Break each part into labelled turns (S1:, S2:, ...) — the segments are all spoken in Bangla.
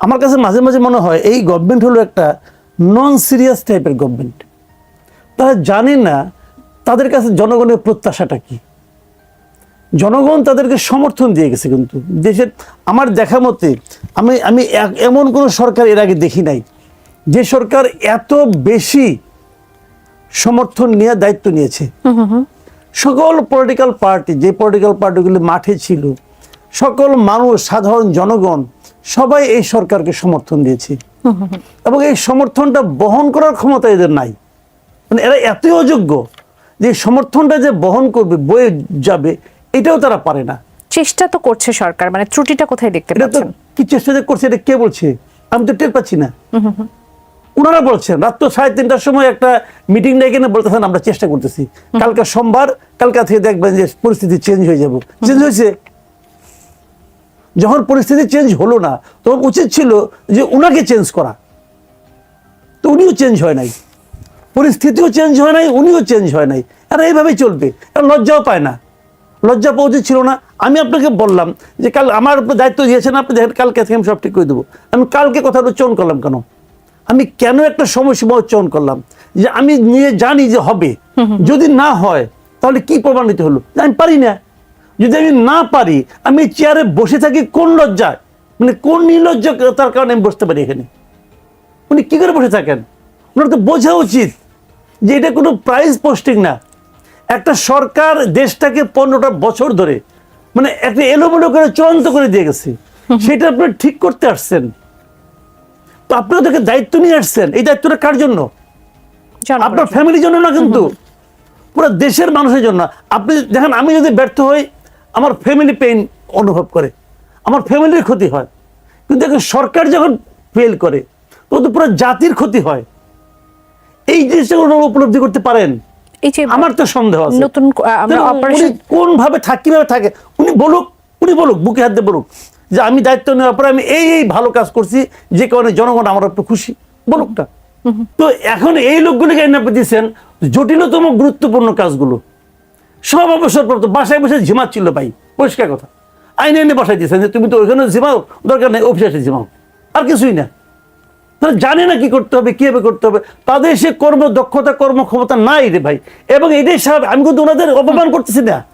S1: আমার কাছে মাঝে মাঝে মনে হয় এই গভর্নমেন্ট হলো একটা নন সিরিয়াস টাইপের গভর্নমেন্ট তারা জানে না তাদের কাছে জনগণের প্রত্যাশাটা কি। জনগণ তাদেরকে সমর্থন দিয়ে গেছে কিন্তু। দেশের আমার দেখা মতে আমি আমি এক- এমন কোনো সরকার এর আগে দেখি নাই। যে সরকার এত বেশি সমর্থন নিয়ে দায়িত্ব নিয়েছে। সকল পলিটিক্যাল পার্টি যে পলিটিক্যাল পার্টিগুলি মাঠে ছিল সকল মানুষ সাধারণ জনগণ সবাই এই সরকারকে সমর্থন দিয়েছে। এবং এই সমর্থনটা বহন করার ক্ষমতা এদের নাই। মানে এরা এতই অযোগ্য যে সমর্থনটা যে বহন করবে বয়ে যাবে এটাও তারা পারে না।
S2: চেষ্টা তো করছে সরকার মানে ত্রুটিটা কোথায় দেখতে পাচ্ছেন?
S1: কি চেষ্টা যে করছে এটা কে বলছে? আমি তো টের পাচ্ছি না। ওনারা বলছেন রাত্র সাড়ে তিনটার সময় একটা মিটিং ডেকে না বলতেছেন আমরা চেষ্টা করতেছি। কালকে সোমবার কালকা থেকে দেখবেন যে পরিস্থিতি চেঞ্জ হয়ে যাব। চেঞ্জ হয়েছে? যখন পরিস্থিতি চেঞ্জ হলো না তখন উচিত ছিল যে উনাকে চেঞ্জ করা। তো উনিও চেঞ্জ হয় নাই। পরিস্থিতিও চেঞ্জ হয় নাই উনিও চেঞ্জ হয় নাই। আর এইভাবেই চলবে। আর লজ্জাও পায় না। লজ্জা পাওয়া উচিত ছিল না। আমি আপনাকে বললাম যে কাল আমার দায়িত্ব দিয়েছেন আপনি দেখেন কালকে থেকে আমি সব ঠিক করে দেবো। আমি কালকে কথাটা উচ্চারণ করলাম কেন? আমি কেন একটা সময়সীমা উচ্চারণ করলাম? যে আমি নিয়ে জানি যে হবে। যদি না হয় তাহলে কি প্রমাণিত হলো? আমি পারি না। যদি আমি না পারি আমি চেয়ারে বসে থাকি কোন লজ্জায়? মানে কোন নির্লজ্জতার কারণে আমি বসতে পারি এখানে? উনি কী করে বসে থাকেন? ওনার তো বোঝা উচিত যে এটা কোনো প্রাইজ পোস্টিং না। একটা সরকার দেশটাকে পনেরোটা বছর ধরে মানে একটা এলোমেলো করে চূড়ান্ত করে দিয়ে গেছে। সেটা আপনি ঠিক করতে আসছেন। তো আপনি ওদেরকে দায়িত্ব নিয়ে আসছেন। এই দায়িত্বটা কার জন্য? আপনার ফ্যামিলির জন্য না কিন্তু। পুরো দেশের মানুষের জন্য। আপনি দেখেন আমি যদি ব্যর্থ হই আমার ফ্যামিলি পেইন অনুভব করে আমার ফ্যামিলির ক্ষতি হয়। কিন্তু দেখেন সরকার যখন ফেল করে তখন তো পুরো জাতির ক্ষতি হয়। এই জিনিসটা ওনারা উপলব্ধি করতে পারেন? আমার তো সন্দেহ আছে।
S2: নতুন আমরা অপারেশন
S1: কোন ভাবে থাকে কীভাবে থাকে? উনি বলুক উনি বলুক বুকে হাত দিয়ে বলুক যে আমি দায়িত্ব নেওয়ার পরে আমি এই এই ভালো কাজ করছি যে কারণে জনগণ আমার একটু খুশি। বলুক না। তো এখন এই লোকগুলিকে এনে দিচ্ছেন জটিলতম গুরুত্বপূর্ণ কাজগুলো। সব অবসর অবসরপ্রাপ্ত বাসায় বসে ঝিমাচ্ছিল ভাই পরিষ্কার কথা। আইনে এনে বসাই দিয়েছেন যে তুমি তো ওইখানে ঝিমাও, দরকার নেই, অফিসে এসে ঝিমাও। আর কিছুই না। তারা জানে না কি করতে হবে, কীভাবে করতে হবে। তাদের সে কর্ম দক্ষতা কর্মক্ষমতা নাই রে ভাই। এবং এটাই স্বাভাবিক আমি কিন্তু ওনাদের অপমান করতেছি না।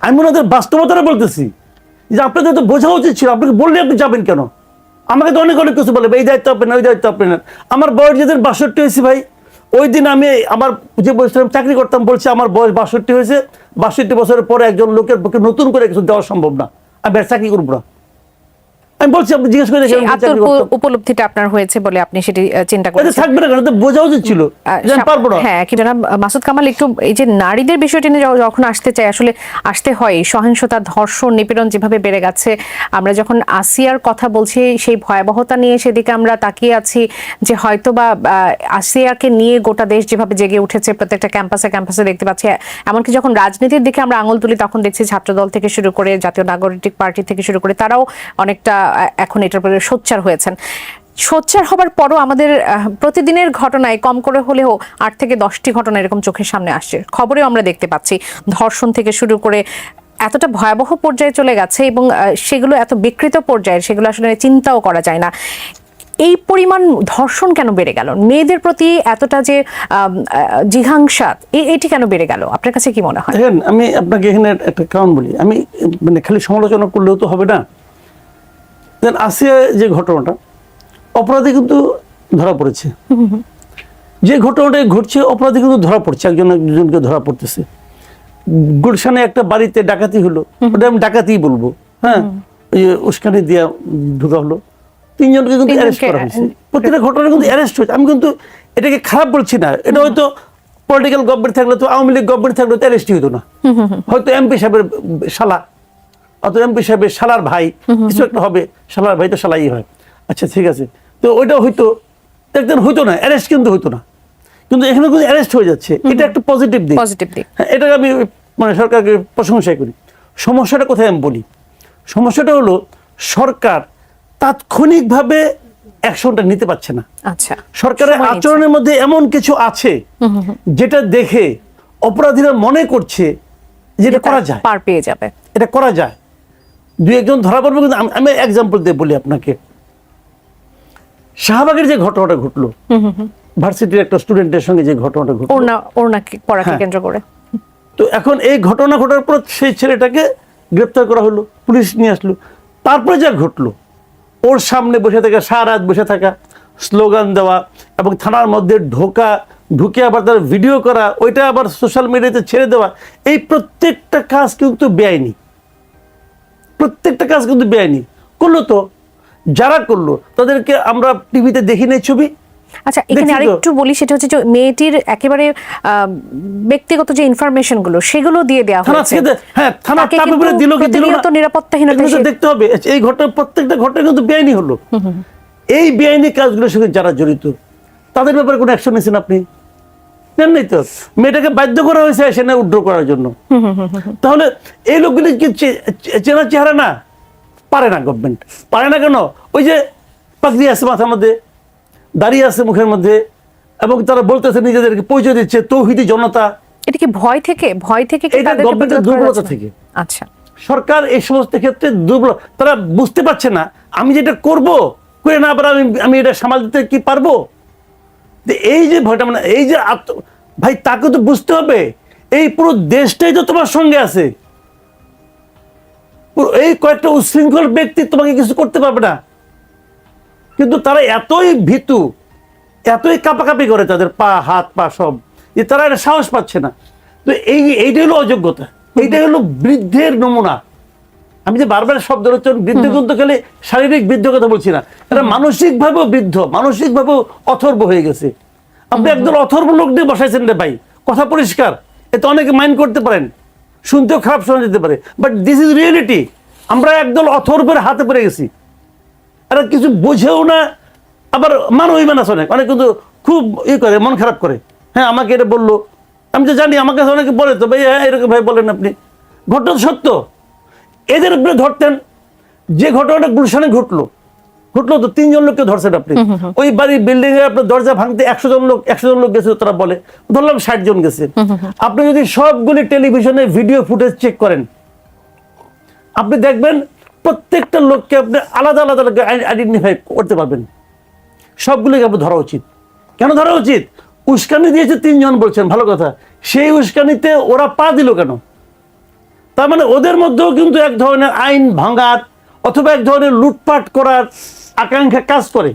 S1: আমি ওনাদের বাস্তবতাটা বলতেছি। যে আপনাদের তো বোঝা উচিত ছিল, আপনাকে বললে আপনি যাবেন কেন? আমাকে তো অনেক অনেক কিছু বলে এই দায়িত্ব আপনি না ওই দায়িত্ব আপনি না আমার বয়স যেদিন বাষট্টি হয়েছে ভাই। ওই দিন আমি আমার যে বলছিলাম চাকরি করতাম বলছি আমার বয়স বাষট্টি হয়েছে, বাষট্টি বছরের পরে একজন লোকের পক্ষে নতুন করে কিছু দেওয়া সম্ভব না। আমি আর চাকরি করব না। আমি বলছি আপনি জিজ্ঞেস করে দেখেন করতাম।
S2: উপলব্ধিটা আপনার হয়েছে বলে আপনি সেটি চিন্তা
S1: এটা
S2: করেছেন
S1: থাকবে না কেন এটা বোঝা উচিত ছিল। পারব না।
S2: হ্যাঁ কি জনাব মাসুদ কামাল একটু এই যে নারীদের বিষয়টি নিয়ে যখন আসতে চাই আসলে আসতে হয়। সহিংসতা ধর্ষণ নিপীড়ন যেভাবে বেড়ে গেছে আমরা যখন আসিয়ার কথা বলছি সেই ভয়াবহতা নিয়ে সেদিকে আমরা তাকিয়ে আছি যে হয়তো বা আসিয়াকে নিয়ে গোটা দেশ যেভাবে জেগে উঠেছে প্রত্যেকটা ক্যাম্পাসে ক্যাম্পাসে দেখতে পাচ্ছি। এমনকি যখন রাজনীতির দিকে আমরা আঙুল তুলি তখন দেখছি ছাত্রদল থেকে শুরু করে জাতীয় নাগরিক পার্টি থেকে শুরু করে তারাও অনেকটা এখন এটার উপরে সোচ্চার হয়েছেন। সোচ্চার হবার পরও আমাদের প্রতিদিনের ঘটনায় কম করে হলেও আট থেকে দশটি ঘটনা এরকম চোখের সামনে আসছে। খবরেও আমরা দেখতে পাচ্ছি, ধর্ষণ থেকে শুরু করে এতটা ভয়াবহ পর্যায়ে চলে গেছে এবং সেগুলো এত বিকৃত পর্যায়ে সেগুলো আসলে চিন্তাও করা যায় না। এই পরিমাণ ধর্ষণ কেন বেড়ে গেল? মেয়েদের প্রতি এতটা যে জিঘাংসা এটি কেন বেড়ে গেল? আপনার কাছে কি মনে হয়?
S1: আমি আপনাকে এখানে একটা কারণ বলি। আমি মানে খালি সমালোচনা করলেও তো হবে না। দেন আসিয়া যে ঘটনাটা অপরাধী কিন্তু ধরা পড়েছে। যে ঘটনাটা ঘটছে অপরাধী কিন্তু ধরা পড়ছে একজন একজনকে ধরা পড়তেছে। গুলশানে একটা বাড়িতে ডাকাতি হলো ওটা আমি ডাকাতি বলব হ্যাঁ? ওই উস্কানি দিয়া ঢুকা হলো। তিনজনকে কিন্তু অ্যারেস্ট করা হয়েছে।
S2: arrest-
S1: প্রতিটা ঘটনা কিন্তু অ্যারেস্ট হয়েছে। আমি কিন্তু এটাকে খারাপ বলছি না। এটা হয়তো পলিটিক্যাল গভর্নমেন্ট থাকলে তো আওয়ামী লীগ গভর্নমেন্ট থাকলে তো অ্যারেস্টই হতো না। হয়তো এমপি সাহেবের শালা। অথবা এমপি সাহেবের শালার ভাই কিছু একটা হবে শালার ভাই তো শালাই হয়। আচ্ছা ঠিক আছে। তো ওইটা হয়তো একদিন হইতো না অ্যারেস্ট কিন্তু হইতো না। কিন্তু এখানে কিন্তু অ্যারেস্ট হয়ে যাচ্ছে। এটা একটা পজিটিভ দিক।
S2: পজিটিভ দিক।
S1: হ্যাঁ এটাকে আমি মানে সরকারকে প্রশংসা করি। সমস্যাটা কোথায় আমি বলি? সমস্যাটা হলো সরকার তাৎক্ষণিকভাবে অ্যাকশনটা নিতে পারছে না।
S2: আচ্ছা
S1: সরকারের আচরণের মধ্যে এমন কিছু আছে যেটা দেখে অপরাধীরা মনে করছে যে এটা করা যায়।
S2: পার পেয়ে যাবে।
S1: এটা করা যায়। দুই একজন ধরা পড়বে কিন্তু আমি- এক্সাম্পল দিয়ে বলি আপনাকে। শাহবাগের যে ঘটনাটা ঘটলো ভার্সিটির একটা স্টুডেন্টের সঙ্গে যে ঘটনাটা ঘটলো।
S2: ওড়নাকে পড়াকে
S1: হ্যাঁ।
S2: কেন্দ্র করে।
S1: তো এখন এই ঘটনা ঘটার পর সেই ছেলেটাকে গ্রেপ্তার করা হলো পুলিশ নিয়ে আসলো। তারপরে যা ঘটলো ওর সামনে বসে থাকা সারা রাত বসে থাকা স্লোগান দেওয়া এবং থানার মধ্যে ঢোকা ঢুকে আবার তার ভিডিও করা ওইটা আবার সোশ্যাল মিডিয়াতে ছেড়ে দেওয়া এই প্রত্যেকটা কাজ কিন্তু বেআইনি। প্রত্যেকটা কাজ কিন্তু বেআইনি। করল তো? যারা করল তাদেরকে আমরা টিভিতে দেখি নাই ছবি?
S2: আচ্ছা এখানে আরেকটু বলি সেটা হচ্ছে যে মেয়েটির একেবারে ব্যক্তিগত যে ইনফরমেশনগুলো সেগুলো দিয়ে দেওয়া হয়েছে।
S1: হ্যাঁ থানা চাপে দিল কি দিল না? তো
S2: সে-
S1: দেখতে হবে। এই ঘটনা প্রত্যেকটা ঘটনা কিন্তু বেআইনি হলো। এই বেআইনি কাজগুলোর সঙ্গে যারা জড়িত তাদের ব্যাপারে কোনো অ্যাকশন নিয়েছেন আপনি? নেন নাই তো? মেয়েটাকে বাধ্য করা হয়েছে সেখানে উড্র করার জন্য। তাহলে এই লোকগুলি কি চেনা চেহারা না? পারে না গভর্নমেন্ট পারে না কেন? ওই যে পাগড়ি আছে মাথার মধ্যে দাঁড়িয়ে আছে মুখের মধ্যে এবং তারা বলতেছে নিজেদেরকে পরিচয় দিচ্ছে তৌহিদি জনতা।
S2: এটা কি ভয় থেকে ভয় থেকে
S1: এটা গভর্নমেন্টের দুর্বলতা থেকে।
S2: আচ্ছা।
S1: সরকার এই সমস্ত ক্ষেত্রে দুর্বল তারা বুঝতে পারছে না আমি যেটা করব করে না পারে আমি আমি এটা সামাল দিতে কি পারব? এই যে ভয়টা মানে এই যে ভাই তাকে তো বুঝতে হবে, এই পুরো দেশটাই তো তোমার সঙ্গে আছে। এই কয়েকটা উশৃঙ্খল ব্যক্তি তোমাকে কিছু করতে পারবে না। কিন্তু তারা এতই ভীতু, এতই কাঁপাকাপি করে তাদের পা, হাত, পা সব, যে তারা এটা সাহস পাচ্ছে না। তো এই, এইটাই হলো অযোগ্যতা, এইটাই হলো বৃদ্ধের নমুনা। আমি যে বারবার শব্দ রচন বৃদ্ধ কিন্তু খেলে শারীরিক বৃদ্ধ কথা বলছি না। এটা মানসিক ভাবেও বৃদ্ধ মানসিক ভাবেও অথর্ব হয়ে গেছে। আপনি একদল অথর্ব লোক দিয়ে বসাইছেন রে ভাই কথা পরিষ্কার। এতে অনেকে মাইন্ড করতে পারেন শুনতেও খারাপ শোনা যেতে পারে। বাট দিস ইজ রিয়েলিটি আমরা একদল অথর্বের হাতে পড়ে গেছি। এরা কিছু বোঝেও না আবার মানবই মানাস অনেক। অনেক কিন্তু খুব ই করে মন খারাপ করে। হ্যাঁ আমাকে এটা বলল। আমি তো জানি আমাকে অনেকে বলে তো ভাই হ্যাঁ এরকম ভাই বলেন আপনি। ঘটনা সত্য। এদের উপরে ধরতেন যে ঘটনাটা গুলশানে ঘটলো ঘটলো তো তিনজন লোককে ধরছেন আপনি ওই বাড়ির বিল্ডিং এ আপনার দরজা ভাঙতে একশো জন লোক একশো জন লোক গেছে তারা বলে ধরলাম ষাট জন গেছে। আপনি যদি সবগুলি টেলিভিশনে ভিডিও ফুটেজ চেক করেন আপনি দেখবেন প্রত্যেকটা লোককে আপনি আলাদা আলাদা আইডেন্টিফাই করতে পারবেন। সবগুলোকে আপনি ধরা উচিত। কেন ধরা উচিত? উস্কানি দিয়েছে তিনজন বলছেন ভালো কথা। সেই উস্কানিতে ওরা পা দিল কেন? তার মানে ওদের মধ্যেও কিন্তু এক ধরনের আইন ভাঙার অথবা এক ধরনের লুটপাট করার আকাঙ্ক্ষা কাজ করে।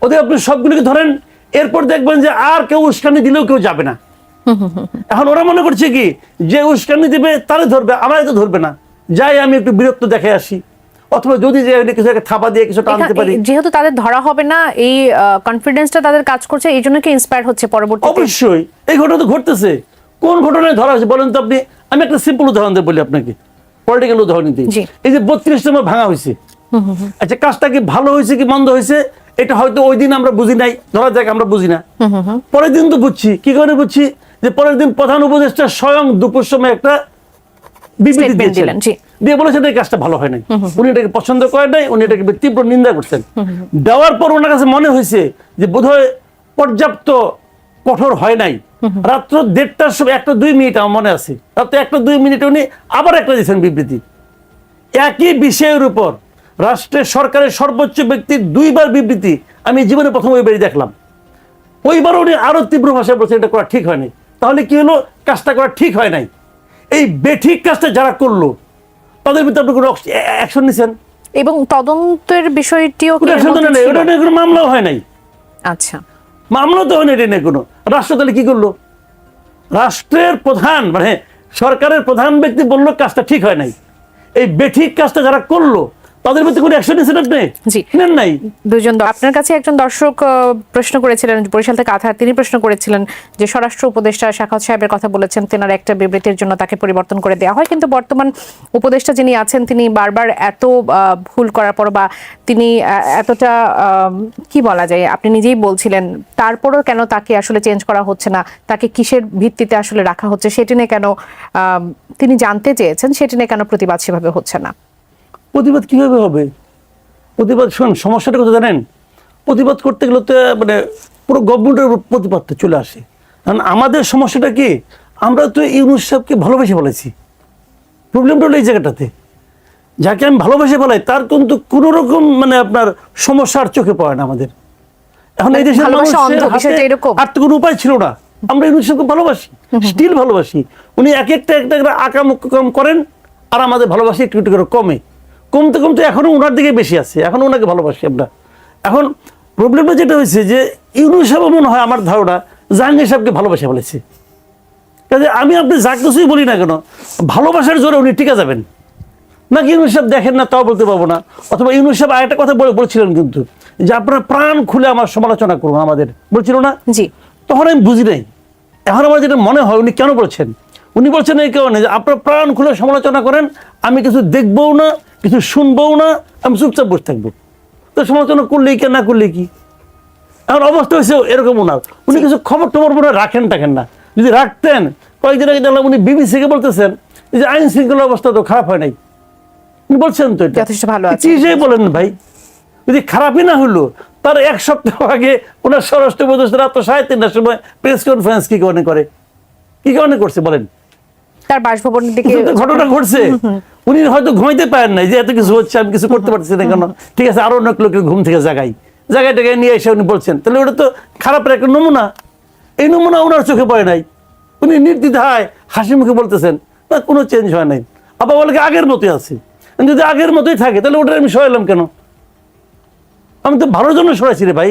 S1: ওদের আপনি সবগুলোকে ধরেন এরপর দেখবেন যে আর কেউ উস্কানি দিলেও কেউ যাবে না। এখন ওরা মনে করছে কি যে উস্কানি দিবে তারে ধরবে আমারে তো ধরবে না। যাই আমি একটু বিরক্ত দেখে আসি। অথবা যদি কিছু একটা থাপা দিয়ে কিছু
S2: এখা-
S1: পারি।
S2: যেহেতু তাদের ধরা হবে না এই কনফিডেন্সটা তাদের কাজ করছে এই জন্য কি ইন্সপায়ার হচ্ছে পরবর্তীতে?
S1: অবশ্যই এই ঘটনা তো ঘটতেছে। কোন ঘটনায় ধরা হয়েছে বলেন তো আপনি? আমি একটা সিম্পল উদাহরণ দিয়ে বলি আপনাকে। পলিটিক্যাল উদাহরণ দিই। এই যে বত্রিশ নম্বর ভাঙা হয়েছে। আচ্ছা কাজটা কি ভালো হয়েছে কি মন্দ হয়েছে? এটা হয়তো ওই দিন আমরা বুঝি নাই। ধরা যাক আমরা বুঝি না। পরের দিন তো বুঝছি। কি করে বুঝছি? যে পরের দিন প্রধান উপদেষ্টা স্বয়ং দুপুর সময় একটা বিবৃতি দিয়েছিলেন। দিয়ে বলেছেন এই কাজটা ভালো হয় নাই। উনি এটাকে পছন্দ করেন নাই উনি এটাকে তীব্র নিন্দা করছেন। দেওয়ার পর ওনার কাছে মনে হয়েছে যে বোধহয় পর্যাপ্ত কঠোর হয় নাই। রাত্র দেড়টার সময় একটা দুই মিনিট আমার মনে আছে। রাত্র একটা দুই মিনিটে উনি আবার একটা দিয়েছেন বিবৃতি। একই বিষয়ের উপর রাষ্ট্রের সরকারের সর্বোচ্চ ব্যক্তির দুইবার বিবৃতি আমি জীবনে প্রথম ওইবারই দেখলাম। ওইবার উনি আরও তীব্র ভাষায় বলছেন এটা করা ঠিক হয়নি। তাহলে কি হলো? কাজটা করা ঠিক হয় নাই। এই বেঠিক কাজটা যারা করল তাদের ভিতরে আপনি কোনো অ্যাকশন নিছেন?
S2: এবং তদন্তের বিষয়টিও
S1: মামলাও হয় নাই।
S2: আচ্ছা।
S1: মামলা তো হয়নি এটা নিয়ে কোনো। রাষ্ট্র তাহলে কি করল? রাষ্ট্রের প্রধান মানে সরকারের প্রধান ব্যক্তি বলল কাজটা ঠিক হয় নাই। এই বেঠিক কাজটা যারা করল তাদের ভিতরে কোনো অ্যাকশন নিয়েছেন আপনি
S2: জি।
S1: নেন নাই?
S2: দুজন আপনার কাছে একজন দর্শক প্রশ্ন করেছিলেন বরিশাল থেকে আধার তিনি প্রশ্ন করেছিলেন যে স্বরাষ্ট্র উপদেষ্টা শাখাত সাহেবের কথা বলেছেন তেনার একটা বিবৃতির জন্য তাকে পরিবর্তন করে দেওয়া হয়। কিন্তু বর্তমান উপদেষ্টা যিনি আছেন তিনি বারবার এত ভুল করার পর বা তিনি এতটা কি বলা যায় আপনি নিজেই বলছিলেন তারপরও কেন তাকে আসলে চেঞ্জ করা হচ্ছে না? তাকে কিসের ভিত্তিতে আসলে রাখা হচ্ছে? সেটি নিয়ে কেন তিনি জানতে চেয়েছেন সেটি নিয়ে কেন প্রতিবাদ সেভাবে হচ্ছে না?
S1: প্রতিবাদ কীভাবে হবে? প্রতিবাদ শুন সমস্যাটা কথা জানেন? প্রতিবাদ করতে গেলে তো মানে পুরো গভর্নমেন্টের উপর প্রতিবাদটা চলে আসে। কারণ আমাদের সমস্যাটা কি? আমরা তো ইউনুস সাহেবকে ভালোবেসে বলেছি প্রবলেমটা হলো এই জায়গাটাতে। যাকে আমি ভালোবেসে বলাই তার কিন্তু কোনো রকম মানে আপনার সমস্যার চোখে পড়ে না আমাদের। এখন এই দেশের? আর তো কোনো উপায় ছিল না। আমরা ইউনুস সাহেবকে ভালোবাসি স্টিল ভালোবাসি। উনি এক একটা একটা করে আকাম কম করেন আর আমাদের ভালোবাসি একটু একটু করে কমে। কমতে কমতে এখনও ওনার দিকে বেশি আছে এখনও ওনাকে ভালোবাসি আমরা। এখন প্রবলেমটা যেটা হয়েছে যে ইউনুস সাহেব মনে হয় আমার ধারণা জাহাঙ্গীর সাহেবকে ভালোবাসে বলেছে। কাজে আমি আপনি যা কিছুই বলি না কেন ভালোবাসার জোরে উনি টিকে যাবেন। নাকি ইউনুস সাহেব দেখেন না তাও বলতে পারব না। অথবা ইউনুস সাহেব আরেকটা কথা বলে বলছিলেন কিন্তু যে আপনারা প্রাণ খুলে আমার সমালোচনা করুন আমাদের। বলছিল না?
S2: জি।
S1: তখন আমি বুঝি নাই। এখন আমার যেটা মনে হয় উনি কেন বলছেন? উনি বলছেন এই কারণে যে আপনারা প্রাণ খুলে সমালোচনা করেন আমি কিছু দেখবও না কিছু শুনবও না আমি চুপচাপ বসে থাকব। তো সমালোচনা করলেই কি না করলে কি? এখন অবস্থা হয়েছে এরকমও না। উনি কিছু খবর টবর মনে রাখেন টাকেন না। যদি রাখতেন কয়েকদিন আগে দেখলাম উনি বিবিসিকে বলতেছেন যে আইন শৃঙ্খলা অবস্থা তো খারাপ হয় নাই। উনি বলছেন তো
S2: যথেষ্ট ভালো আছে।
S1: বলেন ভাই। যদি খারাপই না হলো তার এক সপ্তাহ আগে ওনার স্বরাষ্ট্র উপদেষ্টা রাত সাড়ে তিনটার সময় প্রেস কনফারেন্স কি কারণে করে? কি কারণে করছে বলেন?
S2: তার বাসভবনের দিকে
S1: ঘটনা ঘটছে। উনি হয়তো ঘুমাইতে পারেন নাই, যে এত কিছু হচ্ছে, আমি কিছু করতে পারছি না কেন? ঠিক আছে, আরও অনেক লোকের ঘুম থেকে জাগাই। জায়গায় টাগায় নিয়ে এসে উনি বলছেন, তাহলে ওটা তো খারাপের একটা নমুনা। এই নমুনা ওনার চোখে পড়ে নাই। উনি নির্দ্বিধায় হাসি মুখে বলতেছেন, না, কোনো চেঞ্জ হয় নাই। আবার বলে, আগের মতোই আছে। যদি আগের মতোই থাকে, তাহলে ওটা আমি সরাইলাম কেন? আমি তো ভালোর জন্য সরাইছি রে ভাই।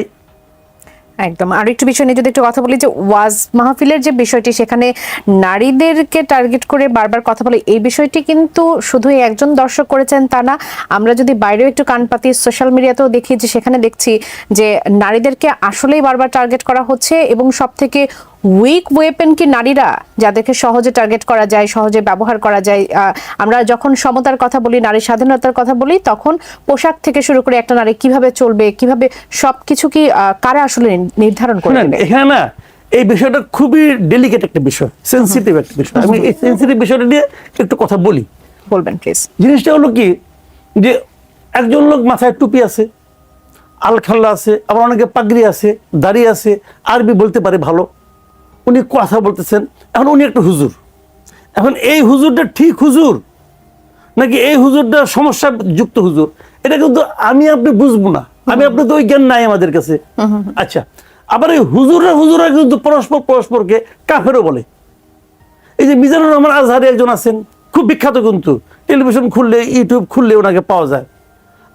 S2: একদম। আর একটু বিষয় নিয়ে যদি একটু কথা বলি যে ওয়াজ মাহফিলের যে বিষয়টি, সেখানে নারীদেরকে টার্গেট করে বারবার কথা বলে, এই বিষয়টি কিন্তু শুধু একজন দর্শক করেছেন তা না। আমরা যদি বাইরেও একটু কান পাতি সোশ্যাল মিডিয়াতেও দেখি যে সেখানে দেখছি যে নারীদেরকে আসলেই বারবার টার্গেট করা হচ্ছে এবং সব থেকে উইক ওয়েপেন কি নারীরা? যাদেরকে সহজে টার্গেট করা যায় সহজে ব্যবহার করা যায় আমরা যখন সমতার কথা বলি নারী স্বাধীনতার কথা বলি তখন পোশাক থেকে শুরু করে একটা নারী কীভাবে চলবে কীভাবে সবকিছু কি কারা আসলে নির্ধারণ করে
S1: শুনেন এখানে না এই বিষয়টা খুবই ডেলিকেট একটা বিষয় সেন্সিটিভ একটা বিষয়। আমি এই সেন্সিটিভ বিষয়টা নিয়ে একটু কথা বলি।
S2: বলবেন প্লিজ
S1: জিনিসটা হলো কি যে একজন লোক মাথায় টুপি আছে আলখাল্লা আছে আবার অনেকে পাগড়ি আছে দাড়ি আছে আরবি বলতে পারে ভালো। উনি কথা বলতেছেন, এখন উনি একটা হুজুর। এখন এই হুজুরটা ঠিক হুজুর? নাকি এই হুজুরটা সমস্যা যুক্ত হুজুর? এটা কিন্তু আমি আপনি বুঝব না। আমি আপনি তো ওই জ্ঞান নাই আমাদের কাছে। আচ্ছা আবার এই হুজুররা হুজুররা কিন্তু পরস্পর পরস্পরকে কাফেরও বলে। এই যে মিজানুর রহমান আজহারি একজন আছেন, খুব বিখ্যাত কিন্তু। টেলিভিশন খুললে, ইউটিউব খুললে ওনাকে পাওয়া যায়।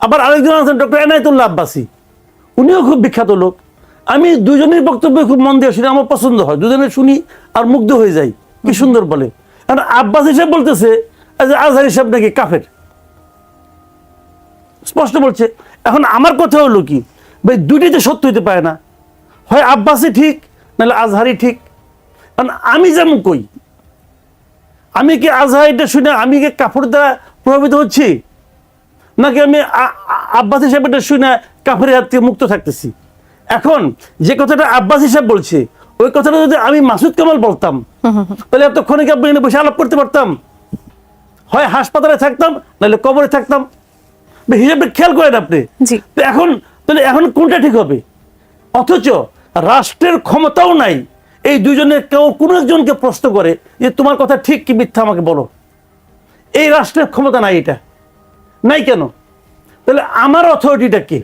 S1: আবার আরেকজন আছেন ডক্টর এনায়তুল্লাহ আব্বাসী। উনিও খুব বিখ্যাত লোক। আমি দুজনের বক্তব্য খুব মন দিয়ে শুনি, আমার পছন্দ হয়। দুজনে শুনি আর মুগ্ধ হয়ে যাই। কি সুন্দর বলে। কারণ আব্বাস হিসাব বলতেছে আজহার হিসাব নাকি কাফের? স্পষ্ট বলছে, এখন আমার কথা হলো কি, ভাই দুটি তো সত্য হইতে পারে না। হয় আব্বাসই ঠিক, নাহলে আজহারি ঠিক। কারণ আমি যেমন কই, আমি কি আজহারিটা শুনে আমি কি কাপড় দ্বারা প্রভাবিত হচ্ছি? নাকি আমি আব্বাস হিসাবে এটা শুনে কাফের হাত থেকে মুক্ত থাকতেছি? এখন যে কথাটা আব্বাস হিসাব বলছে ওই কথাটা যদি আমি মাসুদ কামাল বলতাম তাহলে এতক্ষণে কি আপনি বসে আলাপ করতে পারতাম? হয় হাসপাতালে থাকতাম নাহলে কবরে থাকতাম। হিসাবে খেয়াল করেন আপনি।
S2: জি।
S1: তো এখন তাহলে এখন কোনটা ঠিক হবে? অথচ রাষ্ট্রের ক্ষমতাও নাই। এই দুজনের কেউ কোনো একজনকে প্রশ্ন করে যে তোমার কথা ঠিক কি মিথ্যা আমাকে বলো। এই রাষ্ট্রের ক্ষমতা নাই এটা। নাই কেন? তাহলে আমার অথরিটিটা কে?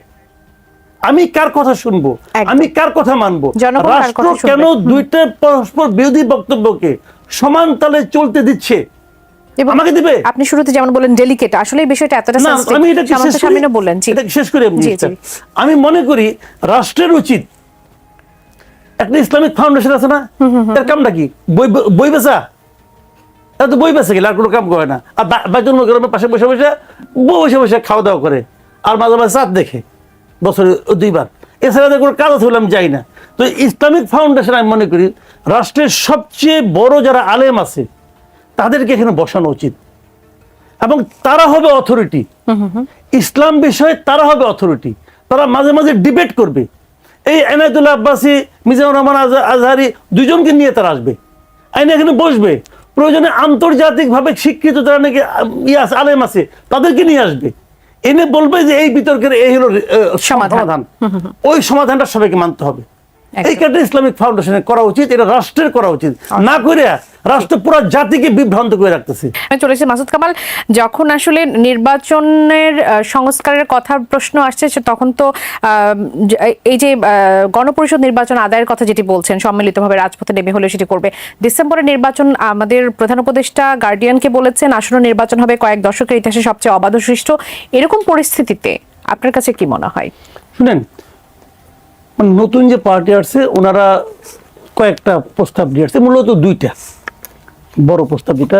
S1: আমি কার কথা শুনব? আমি কার কথা মানবো? রাষ্ট্র কেন দুইটা পরস্পর বিরোধী বক্তব্যকে সমান তালে চলতে দিচ্ছে? আমাকে দিবে?
S2: আপনি শুরুতে যেমন বলেন ডেলিকেট আসলে এই বিষয়টা এতটা
S1: আমি এটা
S2: বললেন
S1: এটা শেষ করি মনে করি রাষ্ট্রের উচিত একটা ইসলামিক ফাউন্ডেশন আছে না? এর কামটা কি? বই বই বেচা? এরা তো বই বেচে গেলে আর কোনো কাম করে না। আর বাইতুল পাশে বসে বসে বসে বসে খাওয়া দাওয়া করে। আর মাঝে মাঝে চাঁদ দেখে। বছরে দুইবার। এছাড়া কোনো কাজ আছে বলে আমি যাই না। তো ইসলামিক ফাউন্ডেশন আমি মনে করি রাষ্ট্রের সবচেয়ে বড় যারা আলেম আছে তাদেরকে এখানে বসানো উচিত। এবং তারা হবে অথরিটি ইসলাম বিষয়ে তারা হবে অথরিটি তারা মাঝে মাঝে ডিবেট করবে। এই এনায়তুল্লাহ আব্বাসী মিজানুর রহমান আজহা- আজহারি দুজনকে নিয়ে তারা আসবে। আইনে এখানে বসবে। প্রয়োজনে আন্তর্জাতিকভাবে স্বীকৃত যারা নাকি ইয়ে আছে, আলেম আছে তাদেরকে নিয়ে আসবে। এনে বলবে যে এই বিতর্কের এই হলো
S2: সমাধান।
S1: ওই সমাধানটা সবাইকে মানতে হবে। এই কারণে ইসলামিক ফাউন্ডেশনের করা উচিত এটা রাষ্ট্রের করা উচিত না করে রাষ্ট্র পুরো জাতিকে বিভ্রান্ত করে রাখতেছে।
S2: আমি চলেছি মাসুদ কামাল। যখন আসলে নির্বাচনের সংস্কারের কথা প্রশ্ন আসছে তখন তো এই যে গণপরিষদ নির্বাচন আদায়ের কথা যেটি বলছেন সম্মিলিতভাবে রাজপথে নেমে হলে সেটি করবে। ডিসেম্বরের নির্বাচন আমাদের প্রধান উপদেষ্টা গার্ডিয়ানকে বলেছেন আসন্ন নির্বাচন হবে কয়েক দশকের ইতিহাসে সবচেয়ে অবাধ সৃষ্ট এরকম পরিস্থিতিতে আপনার কাছে কি মনে হয়?
S1: শুনেন মানে নতুন যে পার্টি আসছে ওনারা কয়েকটা প্রস্তাব দিয়ে আসছে মূলত দুইটা। বড় প্রস্তাব যেটা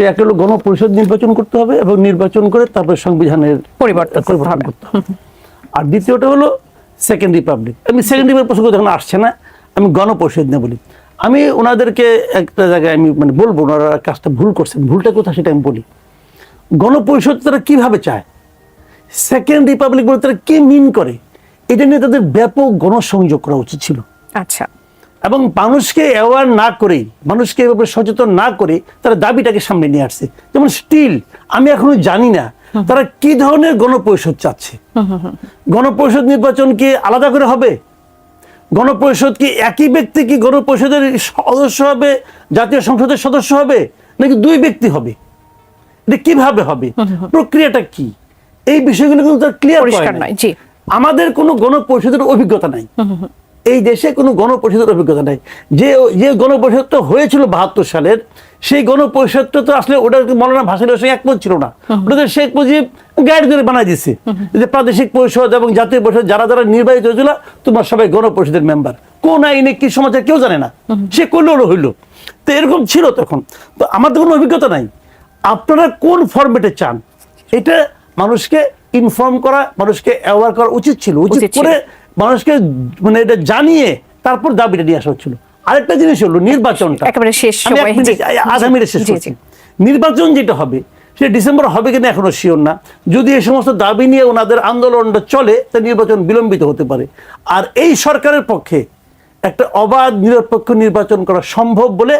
S1: এই একটা হলো গণপরিষদ নির্বাচন করতে হবে এবং নির্বাচন করে তারপরে সংবিধানের
S2: পরিবর্তন করতে হবে।
S1: আর দ্বিতীয়টা হলো সেকেন্ড রিপাবলিক আমি সেকেন্ড রিপাবলিক প্রসঙ্গ যখন আসছে না আমি গণপরিষদ নিয়ে বলি। আমি ওনাদেরকে একটা জায়গায় আমি মানে বলব ওনারা কাজটা ভুল করছেন। ভুলটা কোথায় সেটা আমি বলি। গণপরিষদ তারা কীভাবে চায়? সেকেন্ড রিপাবলিক বলে তারা কি মিন করে? এটা নিয়ে তাদের ব্যাপক গণসংযোগ করা উচিত ছিল।
S2: আচ্ছা।
S1: এবং মানুষকে অ্যাওয়ার না করে মানুষকে এ ব্যাপারে সচেতন না করে তারা দাবিটাকে সামনে নিয়ে আসছে। যেমন স্টিল আমি এখনও জানি না তারা কি ধরনের গণপরিষদ চাচ্ছে। গণপরিষদ নির্বাচন কি আলাদা করে হবে? গণপরিষদ কি একই ব্যক্তি কি গণপরিষদের সদস্য হবে জাতীয় সংসদের সদস্য হবে নাকি দুই ব্যক্তি হবে? এটা কীভাবে হবে? প্রক্রিয়াটা কি? এই বিষয়গুলো কিন্তু তার ক্লিয়ার আমাদের কোনো গণপরিষদের অভিজ্ঞতা নাই। এই দেশে কোনো গণপরিষদের অভিজ্ঞতা নাই। যে যে গণপরিষদটা হয়েছিল বাহাত্তর সালের সেই গণপরিষদটা তো আসলে ওটা মৌলানা ভাসানের সঙ্গে একমত ছিল না। ওটা তো শেখ মুজিব গাইড করে বানাই দিছে। যে প্রাদেশিক পরিষদ এবং জাতীয় পরিষদ যারা যারা নির্বাচিত হয়েছিল তোমার সবাই গণপরিষদের মেম্বার কোন আইনে কি সমাজে কেউ জানে না। সে করলেও হইল। তো এরকম ছিল তখন। তো আমাদের কোনো অভিজ্ঞতা নাই। আপনারা কোন ফরম্যাটে চান? এটা মানুষকে ইনফর্ম করা মানুষকে অ্যাওয়ার করা উচিত ছিল। উচিত করে মানুষকে মানে এটা জানিয়ে তারপর দাবিটা নিয়ে আসা হচ্ছিল। আরেকটা জিনিস হলো নির্বাচনটা।
S2: একেবারে শেষ
S1: আধা মিনিট করছি। নির্বাচন যেটা হবে সে ডিসেম্বর হবে কিনা এখনও শিওর না। যদি এই সমস্ত দাবি নিয়ে ওনাদের আন্দোলনটা চলে তা নির্বাচন বিলম্বিত হতে পারে। আর এই সরকারের পক্ষে একটা অবাধ নিরপেক্ষ নির্বাচন করা সম্ভব বলে